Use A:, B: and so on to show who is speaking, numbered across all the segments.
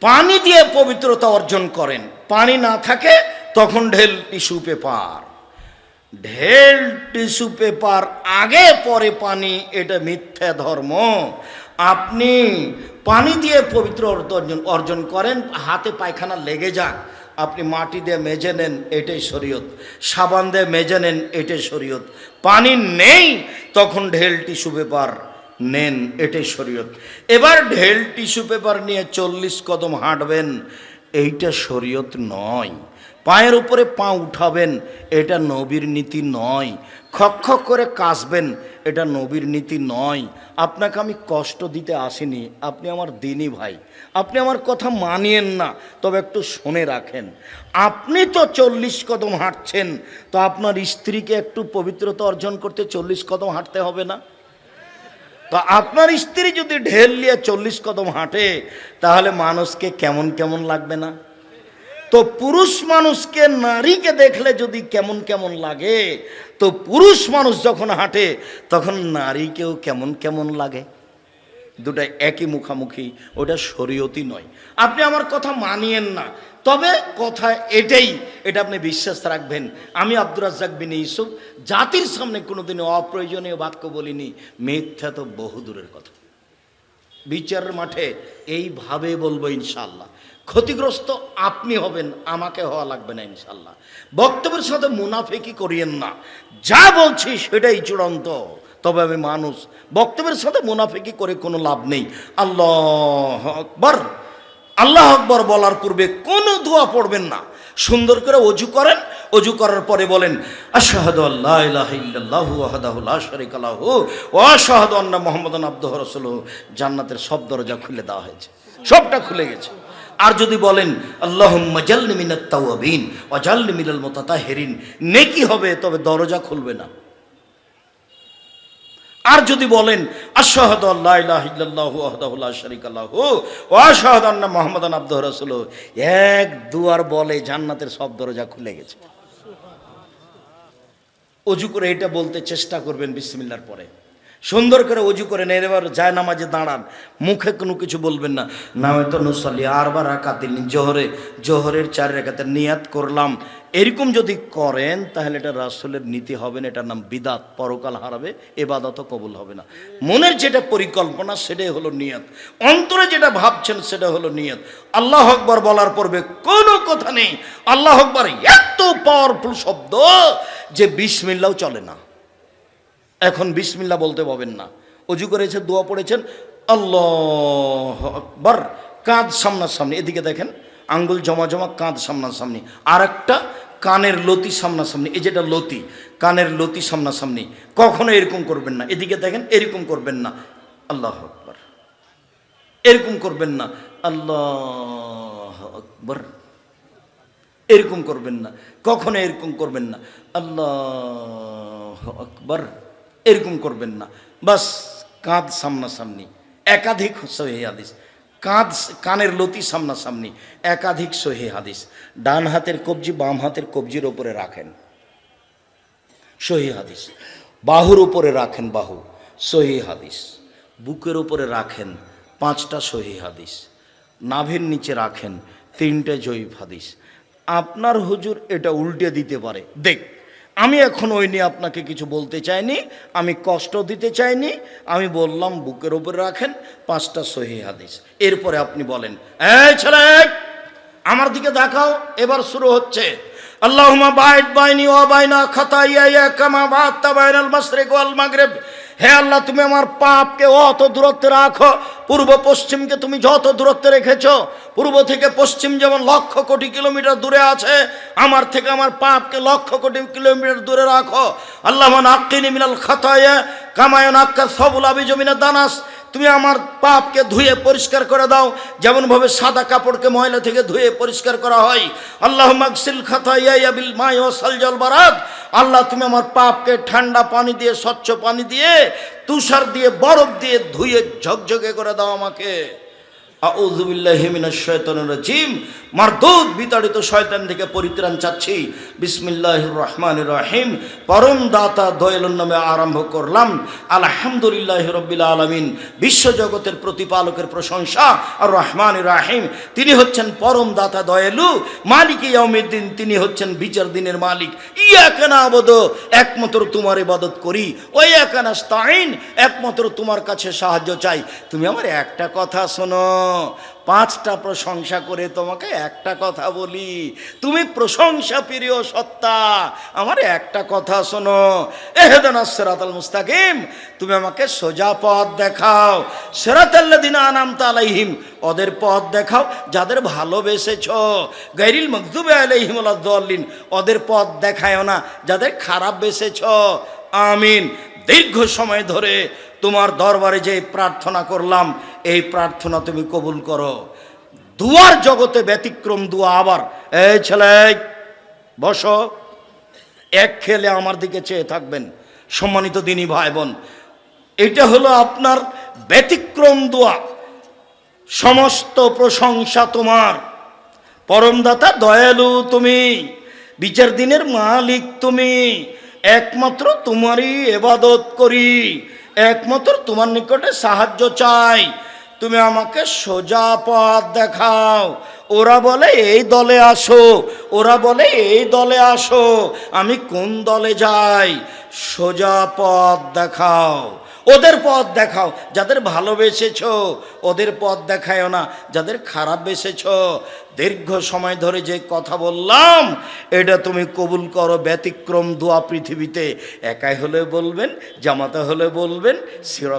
A: পানি দিয়ে পবিত্রতা অর্জন করেন। পানি না থাকে তখন ঢেল টিস্যু পেপার। ঢেল টিস্যু পেপার আগে, পরে পানি, এটা মিথ্যা ধর্ম। আপনি পানি দিয়ে পবিত্র অর্জন অর্জন করেন, হাতে পায়খানা লেগে যাক। আপনি মাটি দিয়ে মেজে নেন, এটাই শরীয়ত। সাবান দিয়ে মেজে নেন, এটাই শরীয়ত। পানি নেই, তখন ঢেল টিস্যু পেপার নেন, এটাই শরীয়ত। এবার ঢেল টিস্যু পেপার নিয়ে চল্লিশ কদম হাঁটবেন, এইটা শরীয়ত নয়। পায়ের উপরে পা উঠাবেন, এটা নবীর নীতি নয়। খক খক করে কাশবেন এটা নবীর নীতি নয়। আপনাকে আমি কষ্ট দিতে আসিনি, আপনি আমার দিনই ভাই। আপনি আমার কথা মানিয়েন না, তবে একটু শুনে রাখেন। আপনি তো চল্লিশ কদম হাঁটছেন, তো আপনার স্ত্রীকে একটু পবিত্রতা অর্জন করতে চল্লিশ কদম হাঁটতে হবে না? তো আপনার স্ত্রী যদি ঢেল নিয়ে চল্লিশ কদম হাঁটে, তাহলে মানুষকে কেমন কেমন লাগবে না? তো পুরুষ মানুষকে নারীকে দেখলে যদি কেমন কেমন লাগে, তো পুরুষ মানুষ যখন হাঁটে, তখন নারীকেও কেমন কেমন লাগে? দুটা একই মুখামুখি, ওটা শরীয়তি নয়। আপনি আমার কথা মানিয়েন না। তবে কথা এটাই, এটা আপনি বিশ্বাস রাখবেন। আমি আব্দুর রাজ্জাক বিন ইউসুফ, জাতির সামনে কোনোদিনও অপ্রয়োজনীয় বাক্য বলিনি, মিথ্যা তো বহু দূরের কথা। বিচারের মাঠে এইভাবে বলব ইনশাল্লাহ ক্ষতিগ্রস্ত আপনি হবেন, আমাকে হওয়া লাগবে না ইনশাল্লাহ বক্তব্যের সাথে মুনাফেকি করিয়েন না। যা বলছি সেটাই চূড়ান্ত। তবে আমি মানুষ, বক্তব্যের সাথে মুনাফেকি করে কোনো লাভ নেই। আল্লাহ আকবর। আল্লাহ আকবর বলার পূর্বে কোনো দোয়া পড়বেন না। সুন্দর করে অজু করেন, অজু করার পরে বলেন আল্লাহ ইলাহা ইল্লাল্লাহু ওয়াহদাহু লা শারীকা লাহু ওয়া আশহাদু আন্না মুহাম্মাদান আবদুহু ওয়া রাসূলুহু। জান্নাতের সব দরজা খুলে দেওয়া হয়েছে। সবটা খুলে গেছে। আর যদি বলেন, আল্লাহুম্মা জালনি মিনাত তাওয়াবিন ওয়া জালনি মিনাল মুতাতাহিরিন। নেকি হবে, তবে দরজা খুলবে না। আর যদি বলেন, আশহাদু আল্লাহ ইলাহা ইল্লাল্লাহু ওয়াহদাহু লা শারীকা লাহু ওয়া আশহাদু আন্না মুহাম্মাদান আবদুহু ওয়া এক দুয়ার বলে জান্নাতের সব দরজা খুলে গেছে। অজু করে এটা বলতে চেষ্টা করবেন বিসমিল্লার পরে। সুন্দর করে অজু করে নেন, এবার যায় নামাজে দাঁড়ান। মুখে কোনো কিছু বলবেন না। নামে তো নুসালি আরবার রাকাতিল জোহরে, জোহরের চার রেখাতে নিয়াত করলাম। এরকম যদি করেন, তাহলে এটা রাসুলের নীতি হবে না, এটার নাম বিদাত। পরকাল হারাবে, এবাদতও কবুল হবে না। মনের যেটা পরিকল্পনা, সেটাই হলো নিয়ত। অন্তরে যেটা ভাবছেন, সেটা হলো নিয়ত। আল্লাহ আকবর বলার পূর্বে কোনো কথা নেই। আল্লাহ আকবর এত পাওয়ারফুল শব্দ যে বিসমিল্লাও চলে না। এখন বিসমিল্লা বলতে পাবেন না। অজু করেছে, দোয়া পড়েছেন, আল্লাহ আকবর, কাঁধ সামনাসামনি, এদিকে দেখেন, আঙ্গুল জমা জমা কাঁধ সামনাসামনি আর একটা কানের লতি সামনাসামনি, এই যেটা লতি, কানের লতি সামনাসামনি, কখনো এরকম করবেন না। এদিকে দেখেন, এরকম করবেন না, আল্লাহ আকবর, এরকম করবেন না, আল্লাহ আকবর, এরকম করবেন না, কখনো এরকম করবেন না, আল্লাহ আকবর। এরকম করবেন না। বাস, কাঁধ সামনাসামনি। একাধিক সহি হাদিস। কাঁধ কানের লতি সামনাসামনি। একাধিক সহি হাদিস। ডান হাতের কবজি বাম হাতের কবজির ওপরে রাখেন। সহি হাদিস। বাহুর উপরে রাখেন বাহু। সহি হাদিস। বুকের উপরে রাখেন পাঁচটা সহি হাদিস। নাভের নিচে রাখেন তিনটে জয়ীফ হাদিস। আপনার হুজুর এটা উল্টে দিতে পারে। দেখ। আমি এখন ওই নিয়ে আপনাকে কিছু বলতে চাইনি, আমি কষ্ট দিতে চাইনি, আমি বললাম বুকের উপরে রাখেন, পাঁচটা সহি হাদিস। এরপরে আপনি বলেন, এই ছেলে, আমার দিকে দেখাও, এবার শুরু হচ্ছে। আল্লাহুমা বাইট বাইনি ও বাইনা খাতাইয়া কামা বাত্তা বাইনাল মাসরে ওয়াল মাগরিব। হে আল্লাহ, তুমি আমার পাপকে অত দূরত্বে রাখো। পূর্ব পশ্চিমকে তুমি যত দূরত্বে রেখেছো, পূর্ব থেকে পশ্চিম যেমন লক্ষ কোটি কিলোমিটার দূরে আছে, আমার থেকে আমার পাপকে লক্ষ কোটি কিলোমিটার দূরে রাখো। আল্লাহ আক্কিনি মিনাল খাতায়া কামায়ন আক্কা সবুল আবি জমিনা দানাস। তুমি আমার পাপকে ধুয়ে পরিষ্কার করে দাও, যেমনভাবে সাদা কাপড়কে ময়লা থেকে ধুয়ে পরিষ্কার করা হয়। আল্লাহ মাকসিল খাতা ইয়াবিল মাই ও সালজল বারাত আল্লাহ, তুমি আমার পাপকে ঠান্ডা পানি দিয়ে, স্বচ্ছ পানি দিয়ে, তুষার দিয়ে, বরফ দিয়ে ধুয়ে ঝকঝকে করে দাও আমাকে। আউযুবিল্লাহি মিনাশ শাইতানির রাজিম। মারদুদ বিতাড়িত শয়তান থেকে পরিত্রাণ চাচ্ছি। বিসমিল্লাহির রহমানির রহিম। পরম দাতা দয়ালুর নামে আরম্ভ করলাম। আলহামদুলিল্লাহ রাব্বিল আলামিন। বিশ্বজগতের প্রতিপালকের প্রশংসা। আর রহমান রহিম। তিনি হচ্ছেন পরম দাতা দয়ালু। মালিক ইয়াউমিদ্দিন। তিনি হচ্ছেন বিচার দিনের মালিক। ইয়াকা আবদ একমাত্র তোমার ইবাদত করি। ওই একা নাস্তাইন একমাত্র তোমার কাছে সাহায্য চাই। তুমি আমার একটা কথা শোনো। পাঁচটা প্রশংসা করে তোমাকে একটা কথা বলি। তুমি প্রশংসা প্রিয় সত্তা, আমার একটা কথা শোনো। এহেদান সেরাতাল মুস্তাকিম, তুমি আমাকে সোজা পথ দেখাও। সেরাতাল্লাদিন আনাম তালাইহিম ওদের পথ দেখাও, যাদের ভালোবেসেছ। গাইরিল মকদুবে আলাইহিম দলিন ওদের পথ দেখায়ও না, যাদের খারাপ বেসেছ। আমিন। দীর্ঘ সময় ধরে তোমার দরবারে যে প্রার্থনা করলাম, এই প্রার্থনা তুমি কবুল করো। দুয়ার জগতে ব্যতিক্রম দুয়া আবার। এই ছেলে, বসো। এক খেলে আমার দিকে চেয়ে থাকবেন, সম্মানিত দিনী ভাই বোন এটা হলো আপনার ব্যতিক্রম দোয়া। সমস্ত প্রশংসা তোমার। পরমদাতা দয়ালু তুমি, বিচার দিনের মালিক তুমি, একমাত্র তোমারই এবাদত করি। একমাত্র তোমার নিকটে সাহায্য চাই। তুমি আমাকে সোজা পথ দেখাও। ওরা বলে, এই দলে আসো। ওরা বলে, এই দলে আসো। আমি কোন দলে যাই? সোজা পথ দেখাও। ওদের পথ দেখাও। যাদের ভালোবেসেছ, ওদের পথ দেখায়ও না। যাদের খারাপ বেসেছ দীর্ঘ সময় ধরে যে কথা বললাম, এটা তুমি কবুল করো, ব্যতিক্রম দোয়া পৃথিবীতে। একাই হলে বলবেন, জামাতে হলে বলবেন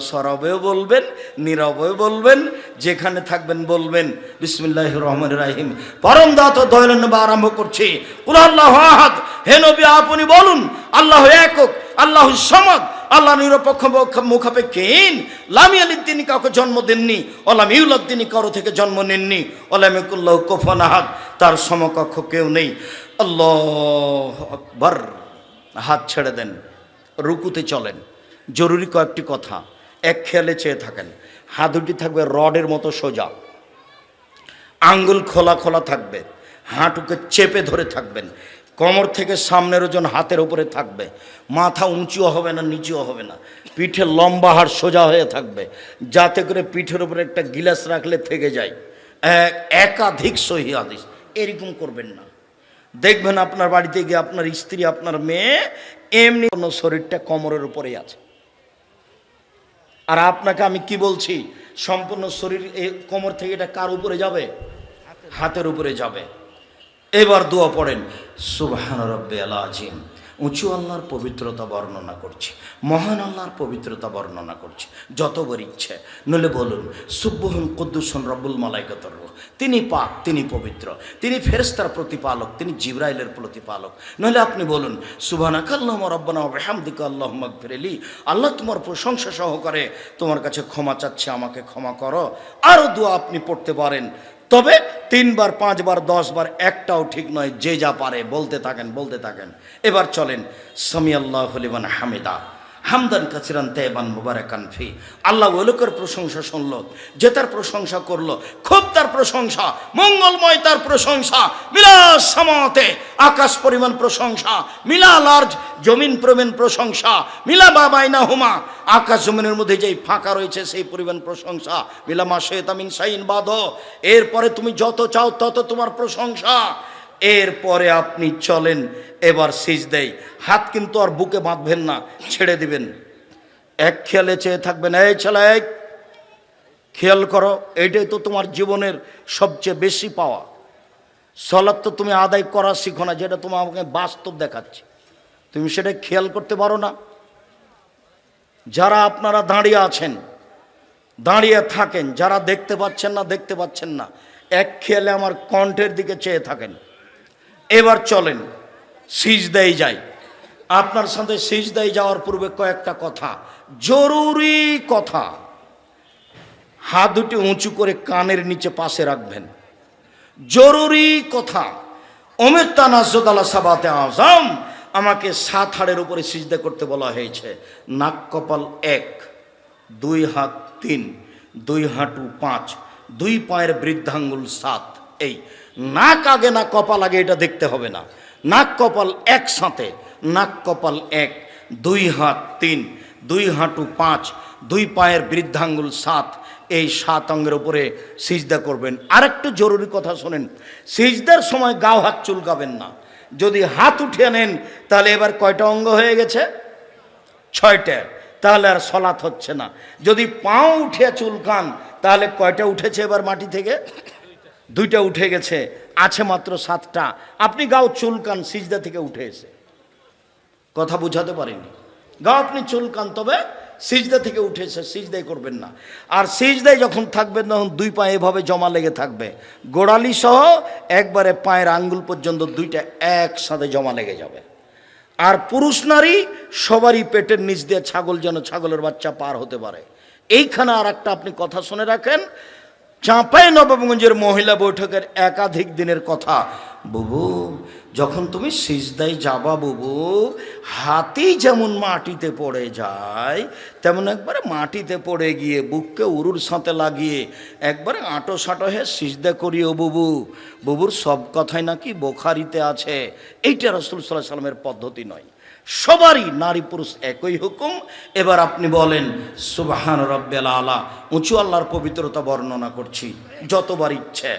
A: সরবেও বলবেন, নীরবেও বলবেন, যেখানে থাকবেন বলবেন বিসমিল্লাহ রহমান রাহিম। পরম দাত দয়ালন বা আরম্ভ করছি। কুল আল্লাহ আহাদ। হে আপনি বলুন, আল্লাহ একক, আল্লাহ সমাদ আল্লাহ নিরপেক্ষ মুখাপেক্ষীন লামি আলীর তিনি কাউকে জন্ম দেননি ওলাম ইউলাদ তিনি কারও থেকে জন্ম নেননি ওলামিকুল্লাহ কোফান আহাদ, তার সমকক্ষ কেউ নেই। আল্লাহ আকবর। হাত ছেড়ে দেন, রুকুতে চলেন। জরুরি কয়েকটি কথা, এক খেয়ালে চেয়ে থাকেন। হাত দুটি থাকবে রডের মতো সোজা। আঙ্গুল খোলা খোলা থাকবে, হাঁটুকে চেপে ধরে থাকবেন। কোমর থেকে সামনের ওজন হাতের উপরে থাকবে। মাথা উঁচুও হবে না, নিচুও হবে না। পিঠে লম্বা হাড় সোজা হয়ে থাকবে। যাতে করে পিঠের উপরে একটা গিলাস রাখলে থেকে যায়। এক, একাধিক সহি আদিস এরকম করবেন না। দেখবেন আপনার বাড়িতে গিয়ে আপনার স্ত্রী, আপনার মেয়ে এমনি কোনো শরীরটা কোমরের উপরেই আছে। আর আপনাকে আমি কি বলছি? সম্পূর্ণ শরীর কোমর থেকে এটা কার উপরে যাবে? হাতের উপরে যাবে। এবার দোয়া পড়েন, সুবহান রব্বে আল আজিম উঁচু আল্লাহর পবিত্রতা বর্ণনা করছি, মহান আল্লাহর পবিত্রতা বর্ণনা করছি যতবার ইচ্ছে। নলে বলুন সুব্বহন কদ্দুসন রব্বুল মালাইকতর তিনি পাক, তিনি পবিত্র, তিনি ফেরেস্তার প্রতিপালক, তিনি জিব্রাইলের প্রতিপালক। নইলে আপনি বলুন সুবহানাক আল্লাহ রব্বানা বেহামদিকা আল্লাহ মকফিরেলি আল্লাহ তোমার প্রশংসা সহকারে তোমার কাছে ক্ষমা চাচ্ছে, আমাকে ক্ষমা করো। আরও দোয়া আপনি পড়তে পারেন তবে তিনবার, পাঁচবার, দশবার, একটাও ঠিক নয়, যে যা পারে, বলতে থাকেন বলতে থাকেন। এবার চলেন, সামিয়াল্লাহ হলিমান হামিদা। হামদান কাছিরান তেবান মুবারাকান ফি। আল্লাহ ওই লোকের প্রশংসা শুনল, যে তার প্রশংসা করল, খুব তার প্রশংসা, মঙ্গলময় তার প্রশংসা মিলা সামাতে, আকাশ পরিমাণ প্রশংসা, মিলা লার্জ জমিন প্রবীণ প্রশংসা, মিলা বাবাইনা হুমা, আকাশ জমিনের মধ্যে যেই ফাঁকা রয়েছে সেই পরিমাণ প্রশংসা, মিলা মা শেতামিন সাইন বাধ। এরপরে তুমি যত চাও তত তোমার প্রশংসা। এরপরে আপনি চলেন, এবার সিজ দেয় হাত কিন্তু আর বুকে বাঁধবেন না, ছেড়ে দিবেন। এক খেয়ালে চেয়ে থাকবেন, এই ছেলে খেয়াল করো, এইটাই তো তোমার জীবনের সবচেয়ে বেশি পাওয়া। সলাৎ তো তুমি আদায় করা শিখো না, যেটা তোমার আমাকে বাস্তব দেখাচ্ছে। তুমি সেটা খেয়াল করতে পারো না। যারা আপনারা দাঁড়িয়ে আছেন, দাঁড়িয়ে থাকেন, যারা দেখতে পাচ্ছেন না, দেখতে পাচ্ছেন না, এক খেয়ালে আমার কণ্ঠের দিকে চেয়ে থাকেন। এবার চলেন সিজ দেয় যাই। আপনার সাথে সিজ দেয় যাওয়ার পূর্বে কয়েকটা কথা, জরুরি কথা। হাত দুটি উঁচু করে কানের নিচে পাশে রাখবেন। জরুরি কথা, ওমের তানাজদ আল্লাহ সাবাতে আজম আমাকে সাত হাড়ের উপরে সিজদে করতে বলা হয়েছে। নাক কপাল এক, দুই হাত তিন, দুই হাঁটু পাঁচ, দুই পায়ের বৃদ্ধাঙ্গুল সাত। এই নাক আগে না কপাল আগে, এটা দেখতে হবে না। নাক কপাল একসাথে, নাক কপাল এক, দুই হাত তিন, দুই হাঁটু পাঁচ, দুই পায়ের বৃদ্ধাঙ্গুল সাত, এই সাত অঙ্গের উপরে সিজদা করবেন। আরেকটু জরুরি কথা শোনেন, সিজদার সময় গাও হাত চুলকাবেন না। যদি হাত উঠিয়ে নেন, তাহলে এবার কয়টা অঙ্গ হয়ে গেছে? ছয়টা। তাহলে আর সলাৎ হচ্ছে না। যদি পাও উঠিয়া চুলকান, তাহলে কয়টা উঠেছে এবার মাটি থেকে? দুইটা উঠে গেছে, আছে মাত্র সাতটা। আপনি গাও চুলকান, সিজদা থেকে উঠে এসে। কথা বুঝাতে পারিনি। গাও আপনি চুলকান, তবে সিজদা থেকে উঠে এসে সিজদাই করবেন না। আর সিজদায় যখন থাকবেন, তখন দুই পা এভাবে জমা লেগে থাকবে। গোড়ালি সহ একবারে পায়ের আঙ্গুল পর্যন্ত দুইটা একসাথে জমা লেগে যাবে। আর পুরুষ নারী সবারই পেটের নিচ দিয়ে ছাগল যেন ছাগলের বাচ্চা পার হতে পারে। এইখানে আর একটা আপনি কথা শুনে রাখেন চাঁপাই নবাবগঞ্জের মহিলা বৈঠকের একাধিক দিনের কথা। বুবু, যখন তুমি সিজদায় যাবা বুবু, হাতি যেমন মাটিতে পড়ে যায়, তেমন একবারে মাটিতে পড়ে গিয়ে বুককে উরুর সাথে লাগিয়ে একবারে আঁটো সাঁটো হয়ে সিজদা করিও বুবু। বুবুর সব কথাই নাকি বোখারিতে আছে। এইটা রসুল সাল্লাহ সাল্লামের পদ্ধতি নয়। সবারই নারী পুরুষ একই হুকুম। এবার আপনি বলেন, সুবাহান রব্বেল আলা, উঁচু আল্লাহর পবিত্রতা বর্ণনা করছি, যতবার ইচ্ছে।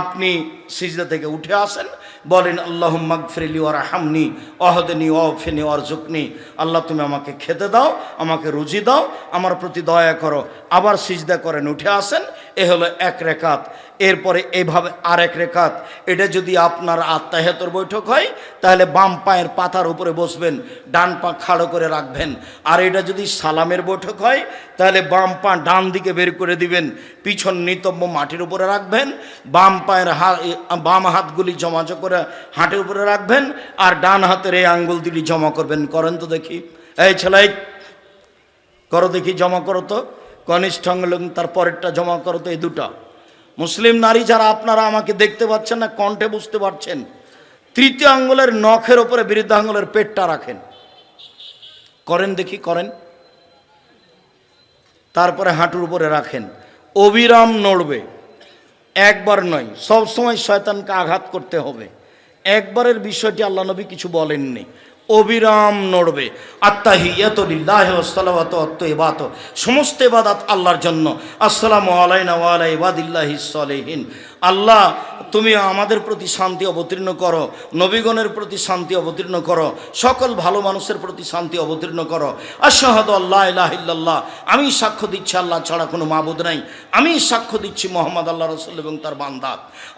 A: আপনি সিজদা থেকে উঠে আসেন, বলেন আল্লাহ মাগফিরলি ওর হামনি অহদনি অফেনি ওর জুকনি আল্লাহ, তুমি আমাকে খেতে দাও, আমাকে রুজি দাও, আমার প্রতি দয়া করো। আবার সিজদা করেন, উঠে আসেন এ হলো এক রেখাত। এরপরে এভাবে আর এক রেখাত। এটা যদি আপনার আত্মাহেতর বৈঠক হয়, তাহলে বাম পায়ের পাতার উপরে বসবেন, ডান পা খাড়ো করে রাখবেন। আর এটা যদি সালামের বৈঠক হয়, তাহলে বাম পা ডান দিকে বের করে দিবেন, পিছন নিতব্য মাটির উপরে রাখবেন, বাম পায়ের হাত বাম হাতগুলি জমা করে হাঁটের উপরে রাখবেন, আর ডান হাতের এই আঙ্গুল দুটি জমা করবেন। করেন তো দেখি। এই ছেলাই করো দেখি, জমা করো তো। কনিষ্ঠ আঙ্গুল এবং তার পরেরটা জমা করো তো এই দুটা। মুসলিম নারী যারা আপনারা আমাকে দেখতে পাচ্ছেন না, কণ্ঠে বুঝতে পারছেন, তৃতীয় আঙ্গুলের নখের ওপরে বিরুদ্ধ আঙ্গুলের পেটটা রাখেন। করেন দেখি, করেন। তারপরে হাঁটুর উপরে রাখেন। অবিরাম নড়বে। একবার নয়, সবসময় শয়তানকে আঘাত করতে হবে। একবারের বিষয়টি আল্লাহ নবী কিছু বলেননি। অবিরাম নড়বে। আত্মাহিয়াত সমস্ত এবাদাত আল্লাহর জন্য। আসসালামু আলাইনা ওয়ালাই ইবাদিল্লাহি সলেহীন আল্লাহ, তুমি আমাদের প্রতি শান্তি অবতীর্ণ করো, নবীগণের প্রতি শান্তি অবতীর্ণ করো, সকল ভালো মানুষের প্রতি শান্তি অবতীর্ণ করো। আশাহাদ আল্লাহ ইলাহিল্লাহ আমি সাক্ষ্য দিচ্ছি আল্লাহ ছাড়া কোনো মাবুদ নাই। আমি সাক্ষ্য দিচ্ছি মোহাম্মদ আল্লাহ রসুল এবং তার বান্দা।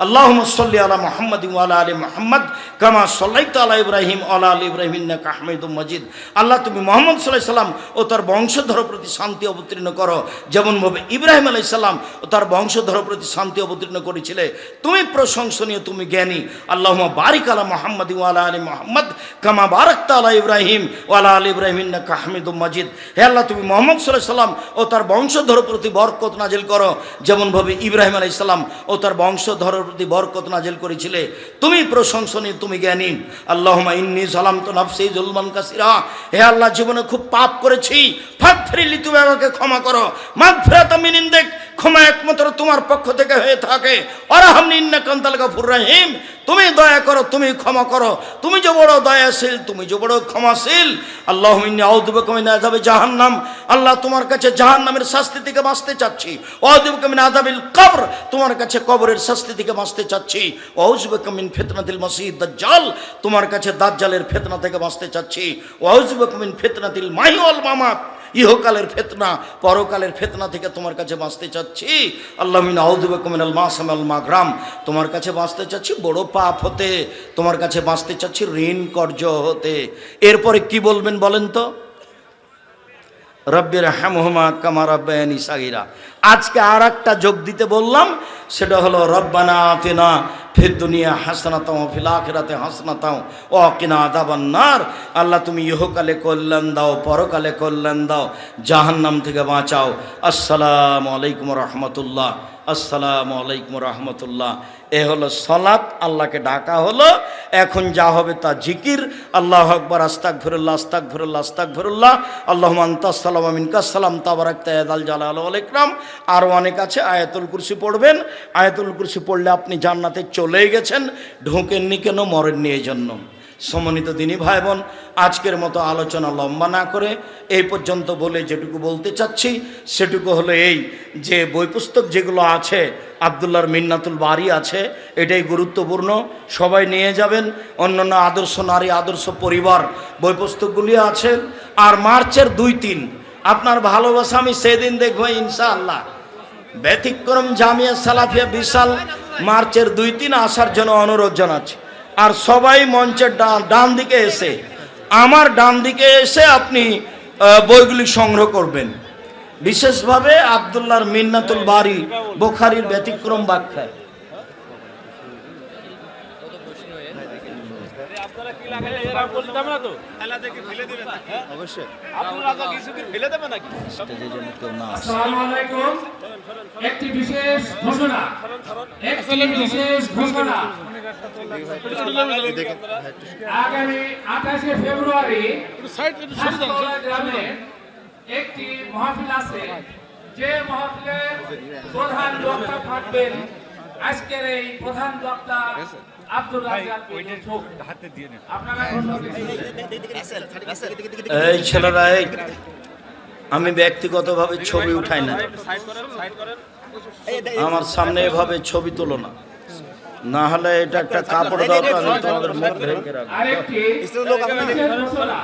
A: আল্লাহ সাল্লি আলা মোহাম্মদ আলা আলী মোহাম্মদ, কামা সাল্লাইত আলা ইব্রাহিম আলা আলী ইব্রাহিম কাহমেদ মজিদ। আল্লাহ, তুমি মোহাম্মদ সাল্লাহ সাল্লাম ও তার বংশধর প্রতি শান্তি অবতীর্ণ করো। যেমনভাবে ইব্রাহিম আলাই সাল্লাম ও তার বংশধর প্রতি শান্তি অবতীর্ণ করেছিলে তুমি প্রশংসনীয়, তুমি জ্ঞানী। আল্লাহ বারিক আলা মোহাম্মদ ওয়ালা আলী মোহাম্মদ, কামা বারাক আলা ইব্রাহিম ওয়ালা আলী ইব্রাহিম কাহমিদ মজিদ। হে আল্লাহ, তুমি মোহাম্মদ সাল্লাহ সাল্লাম ও তার বংশধর প্রতি বরকত নাজিল করো। যেমনভাবে ইব্রাহিম আলাই সাল্লাম ও তার বংশধরের প্রতি বরকত নাজিল করেছিলে, তুমি প্রশংসনীয়, তুমি জ্ঞানী। আল্লাহ ইন্নি সালাম তো নফসি জুলমান কাসিরা। হে আল্লাহ, জীবনে খুব পাপ করেছি। ফাঁক ফেরিলি তুমি আমাকে ক্ষমা করো। মাগ ফেরাত মিনিন দেখ ক্ষমা একমাত্র তোমার পক্ষ থেকে হয়ে থাকে। অরাহামনি ইন্না কান্তাল গাফুর রাহিম তুমি দয়া করো, তুমি ক্ষমা করো। তুমি যে বড় দয়াশীল, তুমি যে বড় ক্ষমাশীল। আল্লাহ আউদুবকমিন আজাবে জাহান্নাম। আল্লাহ তোমার কাছে জাহান্নামের শাস্তি থেকে বাঁচতে চাচ্ছি। অদুবকমিন আজাবিল কবর, তোমার কাছে কবরের শাস্তি থেকে বাঁচতে চাচ্ছি। ওয়াউজুবকমিন ফিতনাতিল মসিদ দাজ্জাল, তোমার কাছে দাজ্জালের ফেতনা থেকে বাঁচতে চাচ্ছি। ওয়াউজুবকমিন ফিতনাতিল মাহিওয়াল মামাত। ইহকালের ফেতনা, পরকালের ফেতনা থেকে তোমার কাছে বাঁচতে চাচ্ছি। আল্লাহ মিন আউদুবকমিনাল মাসাম আল মাগরাম। তোমার কাছে বাঁচতে চাচ্ছি বড় পাপ হতে, তোমার কাছে বাঁচতে চাচ্ছি ঋণ কর্য হতে। এরপরে কি বলবেন বলেন তো? রব্বের হ্যামহমা কামা রব্বায়ানি সাগিরা। আজকে আর একটা যোগ দিতে বললাম, সেটা হলো রব্বানা আতেনা ফির দুনিয়া হাসনাতাও ফিল আখিরাতে হাসনাতাও ও কিনা দাবান্নার আল্লাহ তুমি ইহকালে কল্যাণ দাও, পরকালে কল্যাণ দাও, জাহান্নাম থেকে বাঁচাও। আসসালামু আলাইকুম রহমতুল্লাহ। আসসালামু আলাইকুম রহমতুল্লাহ। এ হলো সলাৎ আল্লাহকে ডাকা হলো। এখন যা হবে তা জিকির। আল্লাহ আকবর আস্তাক ফিরুল্লাহ আস্তাক ফিরুল্লাহ আস্তাক ফিরুল্লাহ আল্লাহ আন্তাসালাম আমিনকাসালাম তাবারাক তায়াদাল জালাল আলাইকরাম আরও অনেক আছে, আয়াতুল কুরসি পড়বেন। আয়াতুল কুরসি পড়লে আপনি জান্নাতে চলে গেছেন, ঢোকেননি কেন, মরেননি এই জন্য সমন্বিত দিনী ভাই বোন আজকের মতো আলোচনা লম্বা না করে এই পর্যন্ত বলে যেটুকু বলতে চাচ্ছি, সেটুকু হলো এই যে বই পুস্তক যেগুলো আছে, আবদুল্লার মিন্নাতুল বাড়ি আছে, এটাই গুরুত্বপূর্ণ। সবাই নিয়ে যাবেন, অন্যান্য আদর্শ নারী, আদর্শ পরিবার বই পুস্তকগুলি আছে। আর মার্চের দুই তিন, আপনার ভালোবাসা আমি সেদিন দেখব ইনশাআল্লাহ। ব্যতিক্রম জামিয়া সালাফিয়া বিশাল মার্চের দুই তিন আসার জন্য অনুরোধ জানাচ্ছি। আর সবাই মঞ্চের ডান দিকে এসে। আমার ডান দিকে এসে আপনি বইগুলি সংগ্রহ করবেন। বিশেষভাবে আবদুল্লাহর মিন্নাতুল বাড়ি বোখারির ব্যতিক্রম ব্যাখ্যা
B: আপনারা কি লাগালে এরা না তো। খেলা দেখে ফেলে দেবেন অবশ্যই। আপনারা তো কিছু ফেলে দেবেন নাকি?
C: আসসালামু আলাইকুম। একটি বিশেষ ঘোষণা। একটি বিশেষ ঘোষণা। আগামী আঠাশে ফেব্রুয়ারি গ্রামে একটি মাহফিল আছে। যে মাহফিলের প্রধান বক্তা থাকবেন। আজকের এই প্রধান বক্তা আব্দুল রাজ্জাক বিন
A: এই ছেলেরা এই আমি ব্যক্তিগতভাবে ছবি উঠাই না। আমার সামনে এভাবে ছবি তোলো না। না হলে এটা একটা কাপড় দরকার আমি তোমাদের মুখ ঢেকে রাখব
C: আরেকটি বিশেষ ঘোষণা